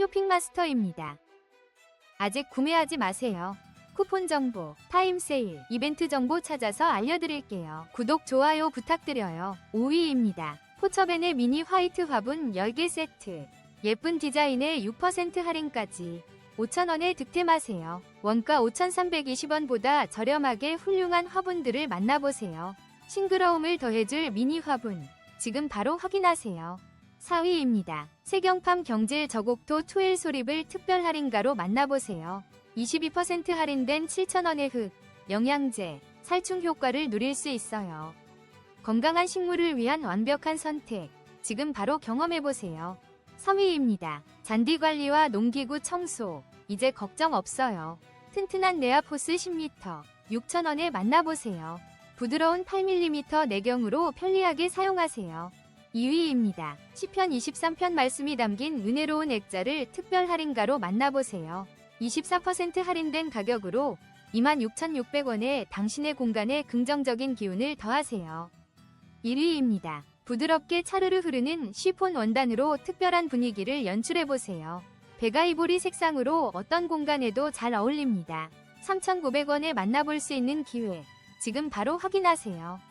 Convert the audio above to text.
쇼핑마스터입니다. 아직 구매하지 마세요. 쿠폰 정보, 타임 세일, 이벤트 정보 찾아서 알려드릴게요. 구독, 좋아요 부탁드려요. 5위입니다. 포처벤의 미니 화이트 화분 10개 세트. 예쁜 디자인에 6% 할인까지 5,000원에 득템하세요. 원가 5,320원보다 저렴하게 훌륭한 화분들을 만나보세요. 싱그러움을 더해줄 미니 화분. 지금 바로 확인하세요. 4위입니다. 세경팜 경질 저곡토 투일 소립을 특별 할인가로 만나보세요. 22% 할인된 7,000원의 흙, 영양제, 살충 효과를 누릴 수 있어요. 건강한 식물을 위한 완벽한 선택. 지금 바로 경험해보세요. 3위입니다. 잔디 관리와 농기구 청소. 이제 걱정 없어요. 튼튼한 네아포스 10m. 6,000원에 만나보세요. 부드러운 8mm 내경으로 편리하게 사용하세요. 2위입니다. 시편 23편 말씀이 담긴 은혜로운 액자를 특별 할인가로 만나보세요. 24% 할인된 가격으로 26,600원에 당신의 공간에 긍정적인 기운을 더하세요. 1위입니다. 부드럽게 차르르 흐르는 쉬폰 원단으로 특별한 분위기를 연출해보세요. 베가이보리 색상으로 어떤 공간에도 잘 어울립니다. 3,900원에 만나볼 수 있는 기회. 지금 바로 확인하세요.